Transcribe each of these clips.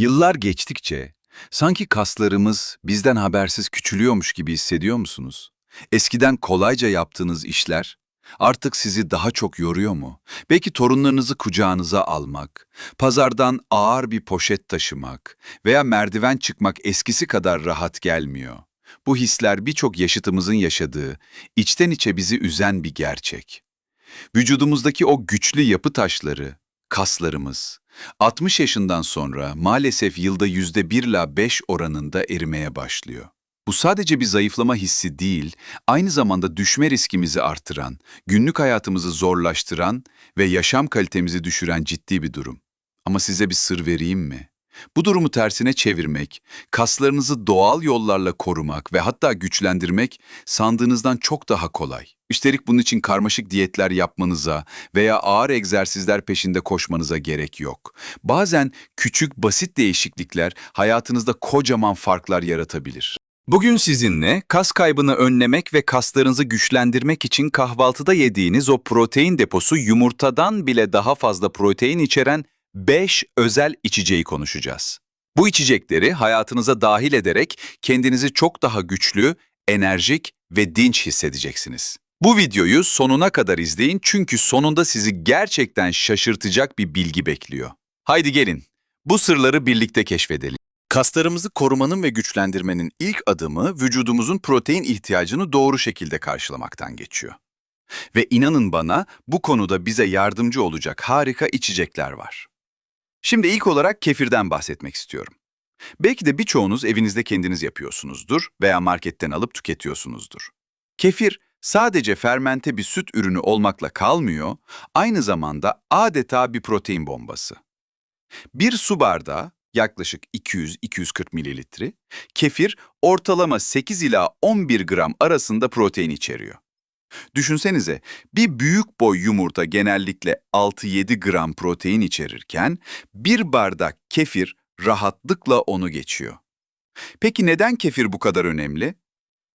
Yıllar geçtikçe sanki kaslarımız bizden habersiz küçülüyormuş gibi hissediyor musunuz? Eskiden kolayca yaptığınız işler artık sizi daha çok yoruyor mu? Belki torunlarınızı kucağınıza almak, pazardan ağır bir poşet taşımak veya merdiven çıkmak eskisi kadar rahat gelmiyor. Bu hisler birçok yaşıtımızın yaşadığı, içten içe bizi üzen bir gerçek. Vücudumuzdaki o güçlü yapı taşları, kaslarımız, 60 yaşından sonra maalesef yılda %1 ila 5 oranında erimeye başlıyor. Bu sadece bir zayıflama hissi değil, aynı zamanda düşme riskimizi artıran, günlük hayatımızı zorlaştıran ve yaşam kalitemizi düşüren ciddi bir durum. Ama size bir sır vereyim mi? Bu durumu tersine çevirmek, kaslarınızı doğal yollarla korumak ve hatta güçlendirmek sandığınızdan çok daha kolay. Üstelik bunun için karmaşık diyetler yapmanıza veya ağır egzersizler peşinde koşmanıza gerek yok. Bazen küçük basit değişiklikler hayatınızda kocaman farklar yaratabilir. Bugün sizinle kas kaybını önlemek ve kaslarınızı güçlendirmek için kahvaltıda yediğiniz o protein deposu yumurtadan bile daha fazla protein içeren 5 özel içeceği konuşacağız. Bu içecekleri hayatınıza dahil ederek kendinizi çok daha güçlü, enerjik ve dinç hissedeceksiniz. Bu videoyu sonuna kadar izleyin çünkü sonunda sizi gerçekten şaşırtacak bir bilgi bekliyor. Haydi gelin, bu sırları birlikte keşfedelim. Kaslarımızı korumanın ve güçlendirmenin ilk adımı vücudumuzun protein ihtiyacını doğru şekilde karşılamaktan geçiyor. Ve inanın bana bu konuda bize yardımcı olacak harika içecekler var. Şimdi ilk olarak kefirden bahsetmek istiyorum. Belki de birçoğunuz evinizde kendiniz yapıyorsunuzdur veya marketten alıp tüketiyorsunuzdur. Kefir sadece fermente bir süt ürünü olmakla kalmıyor, aynı zamanda adeta bir protein bombası. Bir su bardağı yaklaşık 200-240 mililitre, kefir ortalama 8 ila 11 gram arasında protein içeriyor. Düşünsenize bir büyük boy yumurta genellikle 6-7 gram protein içerirken bir bardak kefir rahatlıkla onu geçiyor. Peki neden kefir bu kadar önemli?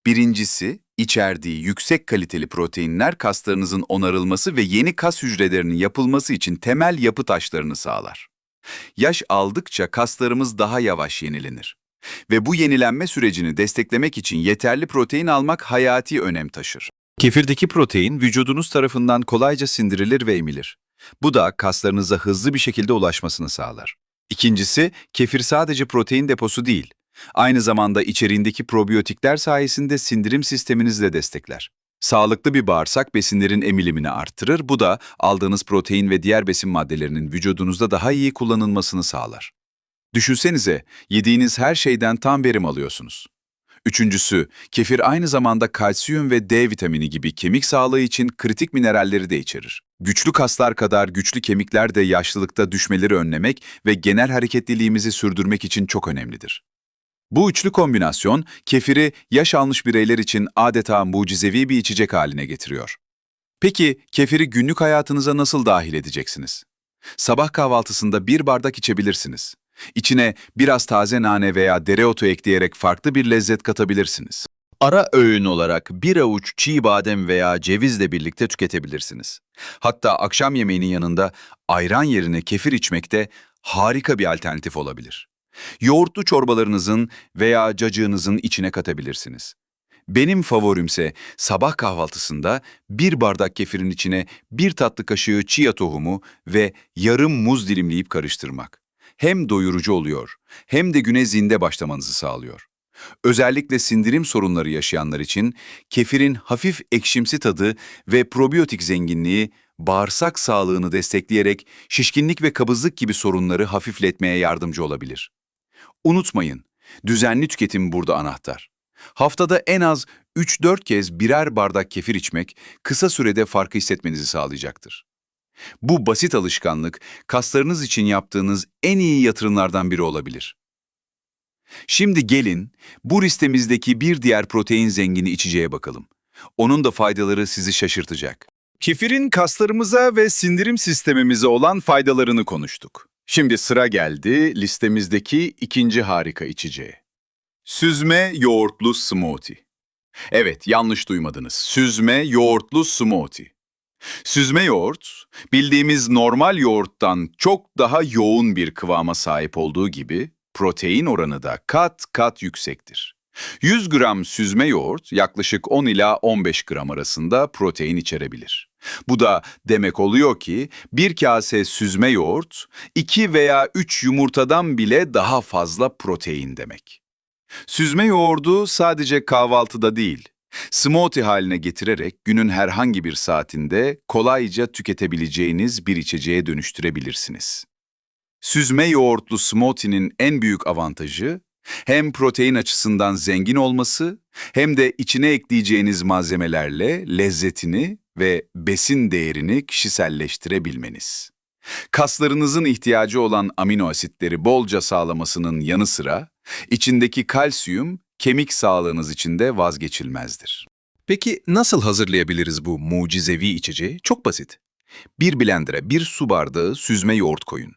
Birincisi, içerdiği yüksek kaliteli proteinler kaslarınızın onarılması ve yeni kas hücrelerinin yapılması için temel yapı taşlarını sağlar. Yaş aldıkça kaslarımız daha yavaş yenilenir. Ve bu yenilenme sürecini desteklemek için yeterli protein almak hayati önem taşır. Kefirdeki protein vücudunuz tarafından kolayca sindirilir ve emilir. Bu da kaslarınıza hızlı bir şekilde ulaşmasını sağlar. İkincisi, kefir sadece protein deposu değil. Aynı zamanda içeriğindeki probiyotikler sayesinde sindirim sisteminizi de destekler. Sağlıklı bir bağırsak besinlerin emilimini artırır, bu da aldığınız protein ve diğer besin maddelerinin vücudunuzda daha iyi kullanılmasını sağlar. Düşünsenize, yediğiniz her şeyden tam verim alıyorsunuz. Üçüncüsü, kefir aynı zamanda kalsiyum ve D vitamini gibi kemik sağlığı için kritik mineralleri de içerir. Güçlü kaslar kadar güçlü kemikler de yaşlılıkta düşmeleri önlemek ve genel hareketliliğimizi sürdürmek için çok önemlidir. Bu üçlü kombinasyon, kefiri yaş almış bireyler için adeta mucizevi bir içecek haline getiriyor. Peki, kefiri günlük hayatınıza nasıl dahil edeceksiniz? Sabah kahvaltısında bir bardak içebilirsiniz. İçine biraz taze nane veya dereotu ekleyerek farklı bir lezzet katabilirsiniz. Ara öğün olarak bir avuç çiğ badem veya cevizle birlikte tüketebilirsiniz. Hatta akşam yemeğinin yanında ayran yerine kefir içmek de harika bir alternatif olabilir. Yoğurtlu çorbalarınızın veya cacığınızın içine katabilirsiniz. Benim favorimse sabah kahvaltısında bir bardak kefirin içine bir tatlı kaşığı chia tohumu ve yarım muz dilimleyip karıştırmak. Hem doyurucu oluyor hem de güne zinde başlamanızı sağlıyor. Özellikle sindirim sorunları yaşayanlar için kefirin hafif ekşimsi tadı ve probiyotik zenginliği bağırsak sağlığını destekleyerek şişkinlik ve kabızlık gibi sorunları hafifletmeye yardımcı olabilir. Unutmayın, düzenli tüketim burada anahtar. Haftada en az 3-4 kez birer bardak kefir içmek kısa sürede farkı hissetmenizi sağlayacaktır. Bu basit alışkanlık kaslarınız için yaptığınız en iyi yatırımlardan biri olabilir. Şimdi gelin bu listemizdeki bir diğer protein zengini içeceğe bakalım. Onun da faydaları sizi şaşırtacak. Kefirin kaslarımıza ve sindirim sistemimize olan faydalarını konuştuk. Şimdi sıra geldi listemizdeki ikinci harika içeceğe. Süzme yoğurtlu smoothie. Evet, yanlış duymadınız. Süzme yoğurtlu smoothie. Süzme yoğurt, bildiğimiz normal yoğurttan çok daha yoğun bir kıvama sahip olduğu gibi, protein oranı da kat kat yüksektir. 100 gram süzme yoğurt yaklaşık 10 ila 15 gram arasında protein içerebilir. Bu da demek oluyor ki bir kase süzme yoğurt 2 veya 3 yumurtadan bile daha fazla protein demek. Süzme yoğurdu sadece kahvaltıda değil, smoothie haline getirerek günün herhangi bir saatinde kolayca tüketebileceğiniz bir içeceğe dönüştürebilirsiniz. Süzme yoğurtlu smoothie'nin en büyük avantajı hem protein açısından zengin olması hem de içine ekleyeceğiniz malzemelerle lezzetini ve besin değerini kişiselleştirebilmeniz. Kaslarınızın ihtiyacı olan amino asitleri bolca sağlamasının yanı sıra içindeki kalsiyum kemik sağlığınız için de vazgeçilmezdir. Peki nasıl hazırlayabiliriz bu mucizevi içeceği? Çok basit. Bir blender'a bir su bardağı süzme yoğurt koyun.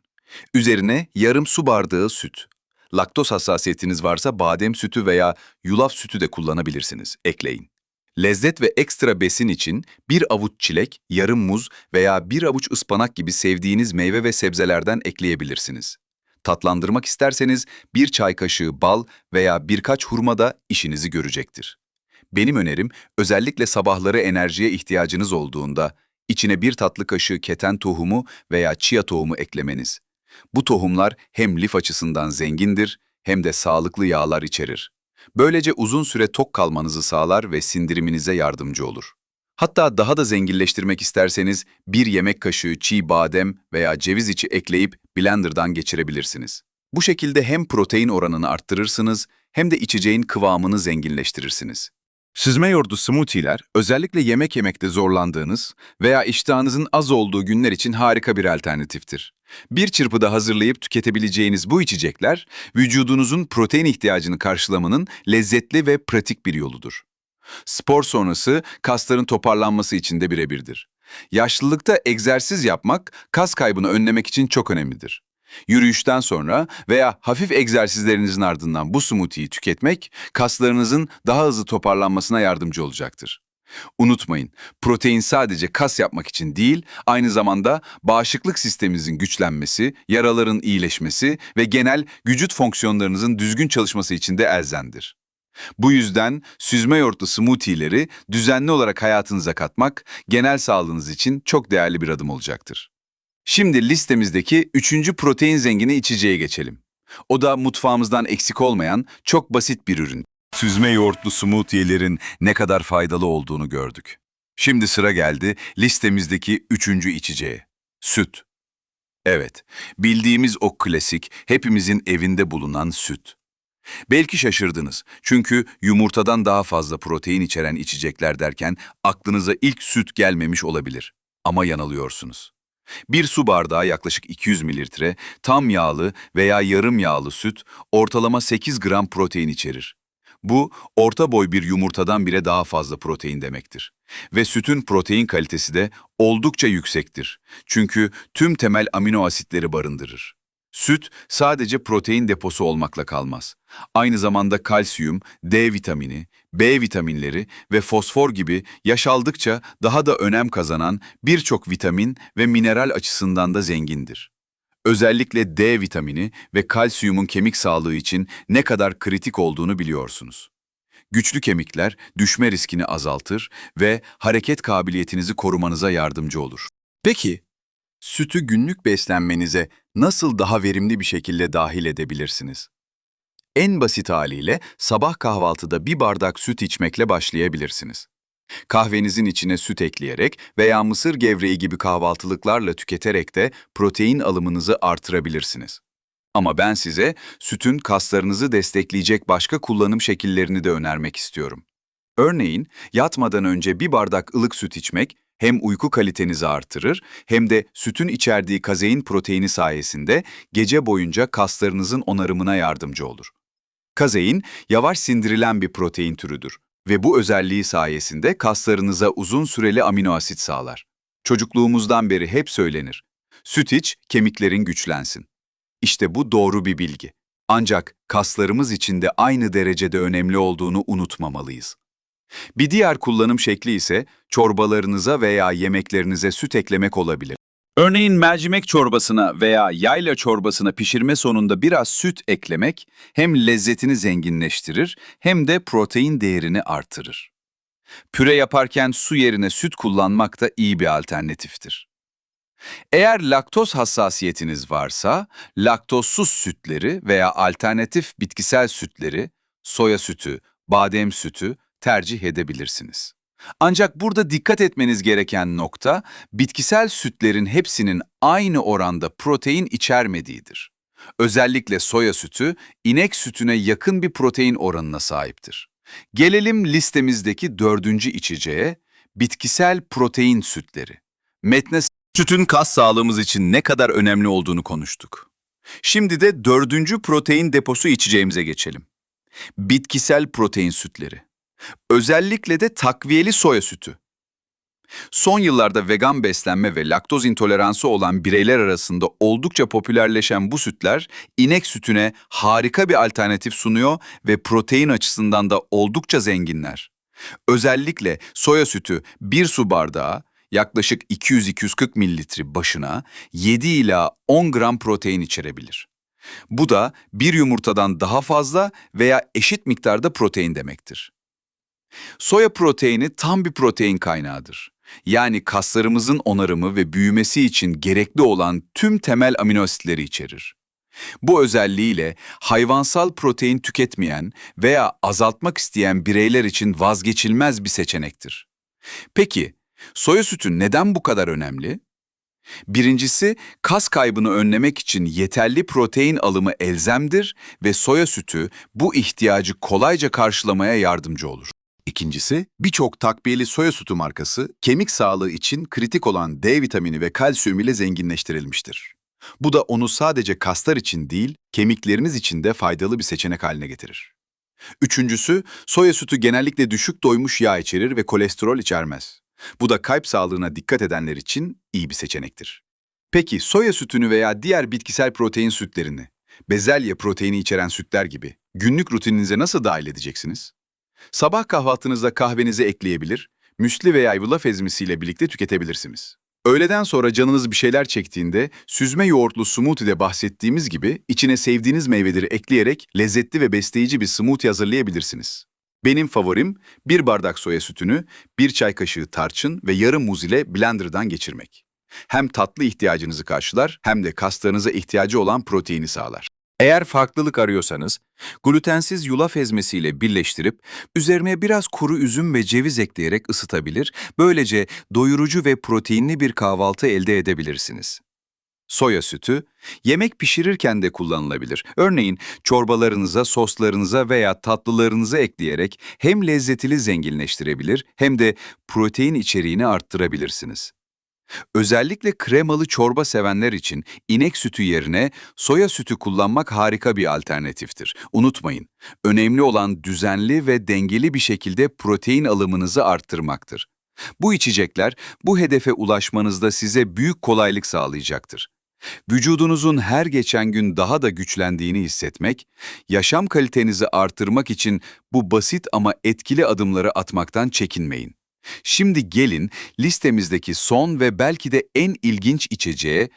Üzerine yarım su bardağı süt. Laktoz hassasiyetiniz varsa badem sütü veya yulaf sütü de kullanabilirsiniz. Ekleyin. Lezzet ve ekstra besin için bir avuç çilek, yarım muz veya bir avuç ıspanak gibi sevdiğiniz meyve ve sebzelerden ekleyebilirsiniz. Tatlandırmak isterseniz bir çay kaşığı bal veya birkaç hurma da işinizi görecektir. Benim önerim özellikle sabahları enerjiye ihtiyacınız olduğunda içine bir tatlı kaşığı keten tohumu veya chia tohumu eklemeniz. Bu tohumlar hem lif açısından zengindir hem de sağlıklı yağlar içerir. Böylece uzun süre tok kalmanızı sağlar ve sindiriminize yardımcı olur. Hatta daha da zenginleştirmek isterseniz bir yemek kaşığı çiğ badem veya ceviz içi ekleyip blenderdan geçirebilirsiniz. Bu şekilde hem protein oranını arttırırsınız hem de içeceğin kıvamını zenginleştirirsiniz. Süzme yoğurtlu smoothie'ler özellikle yemek yemekte zorlandığınız veya iştahınızın az olduğu günler için harika bir alternatiftir. Bir çırpıda hazırlayıp tüketebileceğiniz bu içecekler, vücudunuzun protein ihtiyacını karşılamanın lezzetli ve pratik bir yoludur. Spor sonrası kasların toparlanması için de birebirdir. Yaşlılıkta egzersiz yapmak kas kaybını önlemek için çok önemlidir. Yürüyüşten sonra veya hafif egzersizlerinizin ardından bu smoothie'yi tüketmek kaslarınızın daha hızlı toparlanmasına yardımcı olacaktır. Unutmayın, protein sadece kas yapmak için değil, aynı zamanda bağışıklık sisteminizin güçlenmesi, yaraların iyileşmesi ve genel vücut fonksiyonlarınızın düzgün çalışması için de elzendir. Bu yüzden süzme yoğurtlu smoothie'leri düzenli olarak hayatınıza katmak genel sağlığınız için çok değerli bir adım olacaktır. Şimdi listemizdeki üçüncü protein zengini içeceğe geçelim. O da mutfağımızdan eksik olmayan çok basit bir ürün. Süzme yoğurtlu smoothie'lerin ne kadar faydalı olduğunu gördük. Şimdi sıra geldi listemizdeki üçüncü içeceğe. Süt. Evet, bildiğimiz o klasik, hepimizin evinde bulunan süt. Belki şaşırdınız çünkü yumurtadan daha fazla protein içeren içecekler derken aklınıza ilk süt gelmemiş olabilir. Ama yanılıyorsunuz. Bir su bardağı yaklaşık 200 mililitre tam yağlı veya yarım yağlı süt ortalama 8 gram protein içerir. Bu, orta boy bir yumurtadan bile daha fazla protein demektir. Ve sütün protein kalitesi de oldukça yüksektir. Çünkü tüm temel amino asitleri barındırır. Süt sadece protein deposu olmakla kalmaz. Aynı zamanda kalsiyum, D vitamini, B vitaminleri ve fosfor gibi yaş aldıkça daha da önem kazanan birçok vitamin ve mineral açısından da zengindir. Özellikle D vitamini ve kalsiyumun kemik sağlığı için ne kadar kritik olduğunu biliyorsunuz. Güçlü kemikler düşme riskini azaltır ve hareket kabiliyetinizi korumanıza yardımcı olur. Peki, sütü günlük beslenmenize nasıl daha verimli bir şekilde dahil edebilirsiniz? En basit haliyle sabah kahvaltıda bir bardak süt içmekle başlayabilirsiniz. Kahvenizin içine süt ekleyerek veya mısır gevreği gibi kahvaltılıklarla tüketerek de protein alımınızı artırabilirsiniz. Ama ben size sütün kaslarınızı destekleyecek başka kullanım şekillerini de önermek istiyorum. Örneğin yatmadan önce bir bardak ılık süt içmek hem uyku kalitenizi artırır hem de sütün içerdiği kazein proteini sayesinde gece boyunca kaslarınızın onarımına yardımcı olur. Kazein, yavaş sindirilen bir protein türüdür ve bu özelliği sayesinde kaslarınıza uzun süreli amino asit sağlar. Çocukluğumuzdan beri hep söylenir. Süt iç, kemiklerin güçlensin. İşte bu doğru bir bilgi. Ancak kaslarımız için de aynı derecede önemli olduğunu unutmamalıyız. Bir diğer kullanım şekli ise çorbalarınıza veya yemeklerinize süt eklemek olabilir. Örneğin mercimek çorbasına veya yayla çorbasına pişirme sonunda biraz süt eklemek hem lezzetini zenginleştirir hem de protein değerini artırır. Püre yaparken su yerine süt kullanmak da iyi bir alternatiftir. Eğer laktoz hassasiyetiniz varsa, laktozsuz sütleri veya alternatif bitkisel sütleri, soya sütü, badem sütü tercih edebilirsiniz. Ancak burada dikkat etmeniz gereken nokta, bitkisel sütlerin hepsinin aynı oranda protein içermediğidir. Özellikle soya sütü, inek sütüne yakın bir protein oranına sahiptir. Gelelim listemizdeki dördüncü içeceğe, bitkisel protein sütleri. Metne sütün kas sağlığımız için ne kadar önemli olduğunu konuştuk. Şimdi de dördüncü protein deposu içeceğimize geçelim. Bitkisel protein sütleri. Özellikle de takviyeli soya sütü. Son yıllarda vegan beslenme ve laktoz intoleransı olan bireyler arasında oldukça popülerleşen bu sütler, inek sütüne harika bir alternatif sunuyor ve protein açısından da oldukça zenginler. Özellikle soya sütü bir su bardağı yaklaşık 200-240 mililitre başına 7 ila 10 gram protein içerebilir. Bu da bir yumurtadan daha fazla veya eşit miktarda protein demektir. Soya proteini tam bir protein kaynağıdır. Yani kaslarımızın onarımı ve büyümesi için gerekli olan tüm temel amino asitleri içerir. Bu özelliğiyle hayvansal protein tüketmeyen veya azaltmak isteyen bireyler için vazgeçilmez bir seçenektir. Peki, soya sütü neden bu kadar önemli? Birincisi, kas kaybını önlemek için yeterli protein alımı elzemdir ve soya sütü bu ihtiyacı kolayca karşılamaya yardımcı olur. İkincisi, birçok takviyeli soya sütü markası kemik sağlığı için kritik olan D vitamini ve kalsiyum ile zenginleştirilmiştir. Bu da onu sadece kaslar için değil, kemikleriniz için de faydalı bir seçenek haline getirir. Üçüncüsü, soya sütü genellikle düşük doymuş yağ içerir ve kolesterol içermez. Bu da kalp sağlığına dikkat edenler için iyi bir seçenektir. Peki soya sütünü veya diğer bitkisel protein sütlerini, bezelye proteini içeren sütler gibi günlük rutininize nasıl dahil edeceksiniz? Sabah kahvaltınızda kahvenize ekleyebilir, müsli veya yulaf ezmesiyle birlikte tüketebilirsiniz. Öğleden sonra canınız bir şeyler çektiğinde süzme yoğurtlu smoothie'de bahsettiğimiz gibi içine sevdiğiniz meyveleri ekleyerek lezzetli ve besleyici bir smoothie hazırlayabilirsiniz. Benim favorim bir bardak soya sütünü, bir çay kaşığı tarçın ve yarım muz ile blenderdan geçirmek. Hem tatlı ihtiyacınızı karşılar hem de kaslarınıza ihtiyacı olan proteini sağlar. Eğer farklılık arıyorsanız, glutensiz yulaf ezmesiyle birleştirip üzerine biraz kuru üzüm ve ceviz ekleyerek ısıtabilir, böylece doyurucu ve proteinli bir kahvaltı elde edebilirsiniz. Soya sütü, yemek pişirirken de kullanılabilir. Örneğin çorbalarınıza, soslarınıza veya tatlılarınıza ekleyerek hem lezzetini zenginleştirebilir hem de protein içeriğini arttırabilirsiniz. Özellikle kremalı çorba sevenler için inek sütü yerine soya sütü kullanmak harika bir alternatiftir. Unutmayın, önemli olan düzenli ve dengeli bir şekilde protein alımınızı arttırmaktır. Bu içecekler bu hedefe ulaşmanızda size büyük kolaylık sağlayacaktır. Vücudunuzun her geçen gün daha da güçlendiğini hissetmek, yaşam kalitenizi artırmak için bu basit ama etkili adımları atmaktan çekinmeyin. Şimdi gelin listemizdeki son ve belki de en ilginç içeceğe,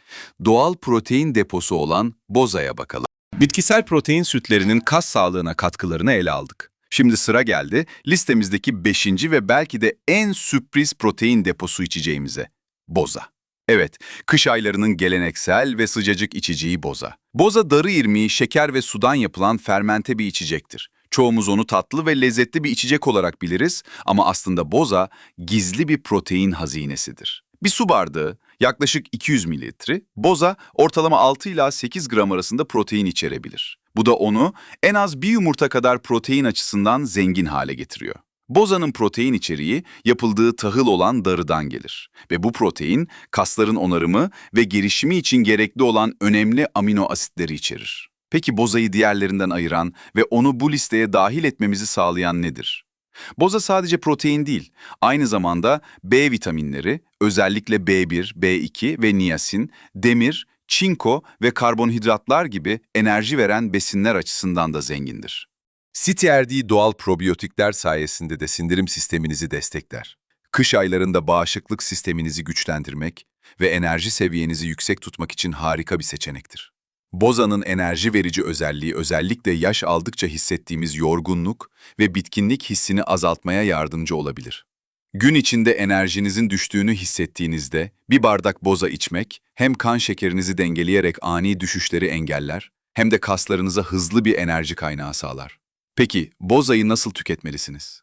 doğal protein deposu olan bozaya bakalım. Bitkisel protein sütlerinin kas sağlığına katkılarını ele aldık. Şimdi sıra geldi listemizdeki beşinci ve belki de en sürpriz protein deposu içeceğimize. Boza. Evet, kış aylarının geleneksel ve sıcacık içeceği boza. Boza darı irmiği, şeker ve sudan yapılan fermente bir içecektir. Çoğumuz onu tatlı ve lezzetli bir içecek olarak biliriz ama aslında boza gizli bir protein hazinesidir. Bir su bardağı, yaklaşık 200 mililitre, boza ortalama 6 ila 8 gram arasında protein içerebilir. Bu da onu en az bir yumurta kadar protein açısından zengin hale getiriyor. Bozanın protein içeriği yapıldığı tahıl olan darıdan gelir ve bu protein kasların onarımı ve gelişimi için gerekli olan önemli amino asitleri içerir. Peki bozayı diğerlerinden ayıran ve onu bu listeye dahil etmemizi sağlayan nedir? Boza sadece protein değil, aynı zamanda B vitaminleri, özellikle B1, B2 ve niyasin, demir, çinko ve karbonhidratlar gibi enerji veren besinler açısından da zengindir. Erdiği doğal probiyotikler sayesinde de sindirim sisteminizi destekler. Kış aylarında bağışıklık sisteminizi güçlendirmek, ve enerji seviyenizi yüksek tutmak için harika bir seçenektir. Boza'nın enerji verici özelliği özellikle yaş aldıkça hissettiğimiz yorgunluk ve bitkinlik hissini azaltmaya yardımcı olabilir. Gün içinde enerjinizin düştüğünü hissettiğinizde bir bardak boza içmek hem kan şekerinizi dengeleyerek ani düşüşleri engeller hem de kaslarınıza hızlı bir enerji kaynağı sağlar. Peki bozayı nasıl tüketmelisiniz?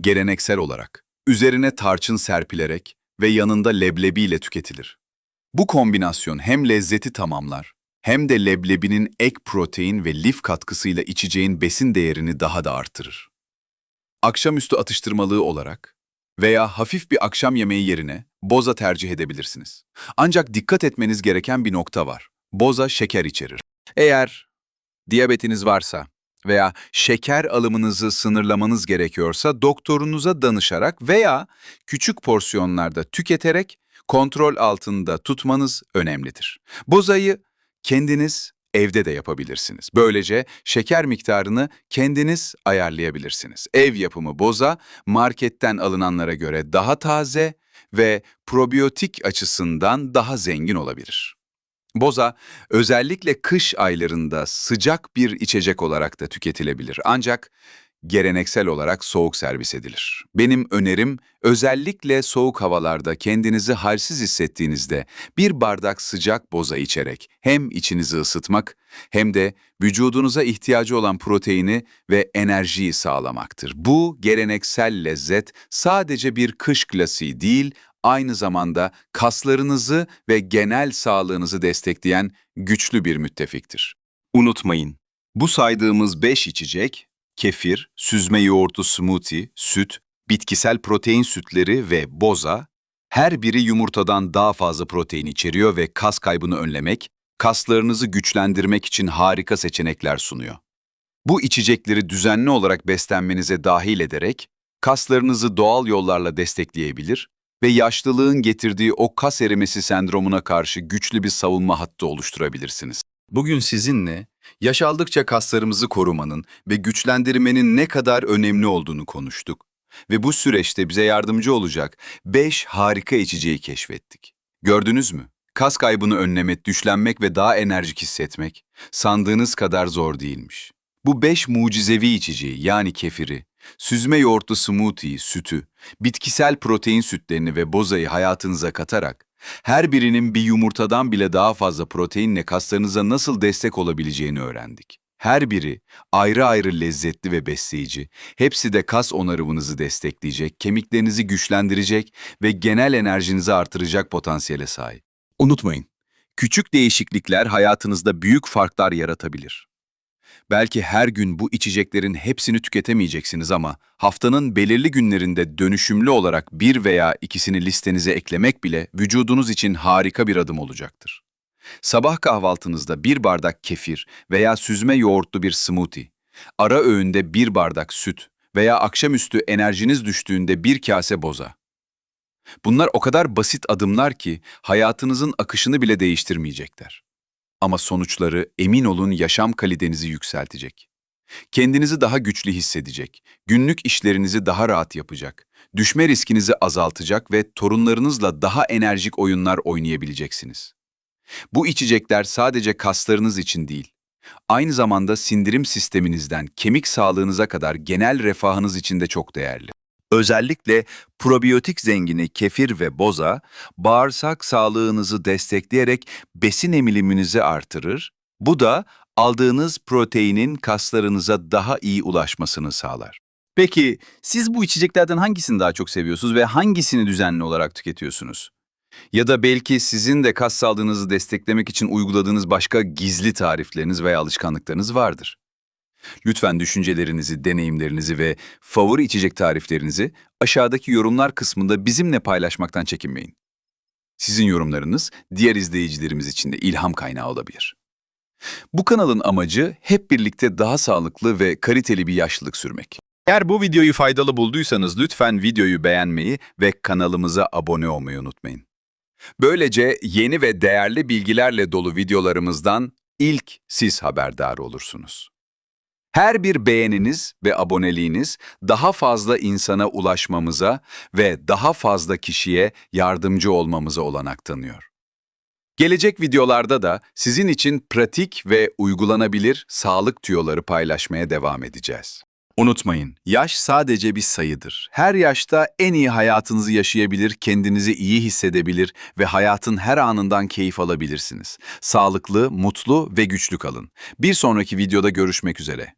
Geleneksel olarak üzerine tarçın serpilerek ve yanında leblebi ile tüketilir. Bu kombinasyon hem lezzeti tamamlar hem de leblebinin ek protein ve lif katkısıyla içeceğin besin değerini daha da artırır. Akşamüstü atıştırmalığı olarak veya hafif bir akşam yemeği yerine boza tercih edebilirsiniz. Ancak dikkat etmeniz gereken bir nokta var. Boza şeker içerir. Eğer diyabetiniz varsa veya şeker alımınızı sınırlamanız gerekiyorsa doktorunuza danışarak veya küçük porsiyonlarda tüketerek kontrol altında tutmanız önemlidir. Bozayı kendiniz evde de yapabilirsiniz. Böylece şeker miktarını kendiniz ayarlayabilirsiniz. Ev yapımı boza marketten alınanlara göre daha taze ve probiyotik açısından daha zengin olabilir. Boza özellikle kış aylarında sıcak bir içecek olarak da tüketilebilir. Ancak geleneksel olarak soğuk servis edilir. Benim önerim özellikle soğuk havalarda kendinizi halsiz hissettiğinizde bir bardak sıcak boza içerek hem içinizi ısıtmak hem de vücudunuza ihtiyacı olan proteini ve enerjiyi sağlamaktır. Bu geleneksel lezzet sadece bir kış klasiği değil, aynı zamanda kaslarınızı ve genel sağlığınızı destekleyen güçlü bir müttefiktir. Unutmayın, bu saydığımız 5 içecek, kefir, süzme yoğurtlu smoothie, süt, bitkisel protein sütleri ve boza, her biri yumurtadan daha fazla protein içeriyor ve kas kaybını önlemek, kaslarınızı güçlendirmek için harika seçenekler sunuyor. Bu içecekleri düzenli olarak beslenmenize dahil ederek, kaslarınızı doğal yollarla destekleyebilir ve yaşlılığın getirdiği o kas erimesi sendromuna karşı güçlü bir savunma hattı oluşturabilirsiniz. Bugün sizinle yaş aldıkça kaslarımızı korumanın ve güçlendirmenin ne kadar önemli olduğunu konuştuk. Ve bu süreçte bize yardımcı olacak 5 harika içeceği keşfettik. Gördünüz mü? Kas kaybını önlemek, düşlenmek ve daha enerjik hissetmek sandığınız kadar zor değilmiş. Bu 5 mucizevi içeceği yani kefiri, süzme yoğurtlu smoothie, sütü, bitkisel protein sütlerini ve bozayı hayatınıza katarak her birinin bir yumurtadan bile daha fazla proteinle kaslarınıza nasıl destek olabileceğini öğrendik. Her biri ayrı ayrı lezzetli ve besleyici, hepsi de kas onarımınızı destekleyecek, kemiklerinizi güçlendirecek ve genel enerjinizi artıracak potansiyele sahip. Unutmayın, küçük değişiklikler hayatınızda büyük farklar yaratabilir. Belki her gün bu içeceklerin hepsini tüketemeyeceksiniz ama haftanın belirli günlerinde dönüşümlü olarak bir veya ikisini listenize eklemek bile vücudunuz için harika bir adım olacaktır. Sabah kahvaltınızda bir bardak kefir veya süzme yoğurtlu bir smoothie, ara öğünde bir bardak süt veya akşamüstü enerjiniz düştüğünde bir kase boza. Bunlar o kadar basit adımlar ki hayatınızın akışını bile değiştirmeyecekler. Ama sonuçları emin olun yaşam kalitenizi yükseltecek. Kendinizi daha güçlü hissedecek, günlük işlerinizi daha rahat yapacak, düşme riskinizi azaltacak ve torunlarınızla daha enerjik oyunlar oynayabileceksiniz. Bu içecekler sadece kaslarınız için değil, aynı zamanda sindirim sisteminizden kemik sağlığınıza kadar genel refahınız için de çok değerli. Özellikle probiyotik zengini kefir ve boza, bağırsak sağlığınızı destekleyerek besin emiliminizi artırır. Bu da aldığınız proteinin kaslarınıza daha iyi ulaşmasını sağlar. Peki siz bu içeceklerden hangisini daha çok seviyorsunuz ve hangisini düzenli olarak tüketiyorsunuz? Ya da belki sizin de kas sağlığınızı desteklemek için uyguladığınız başka gizli tarifleriniz veya alışkanlıklarınız vardır. Lütfen düşüncelerinizi, deneyimlerinizi ve favori içecek tariflerinizi aşağıdaki yorumlar kısmında bizimle paylaşmaktan çekinmeyin. Sizin yorumlarınız diğer izleyicilerimiz için de ilham kaynağı olabilir. Bu kanalın amacı hep birlikte daha sağlıklı ve kaliteli bir yaşlılık sürmek. Eğer bu videoyu faydalı bulduysanız lütfen videoyu beğenmeyi ve kanalımıza abone olmayı unutmayın. Böylece yeni ve değerli bilgilerle dolu videolarımızdan ilk siz haberdar olursunuz. Her bir beğeniniz ve aboneliğiniz daha fazla insana ulaşmamıza ve daha fazla kişiye yardımcı olmamıza olanak tanıyor. Gelecek videolarda da sizin için pratik ve uygulanabilir sağlık tüyoları paylaşmaya devam edeceğiz. Unutmayın, yaş sadece bir sayıdır. Her yaşta en iyi hayatınızı yaşayabilir, kendinizi iyi hissedebilir ve hayatın her anından keyif alabilirsiniz. Sağlıklı, mutlu ve güçlü kalın. Bir sonraki videoda görüşmek üzere.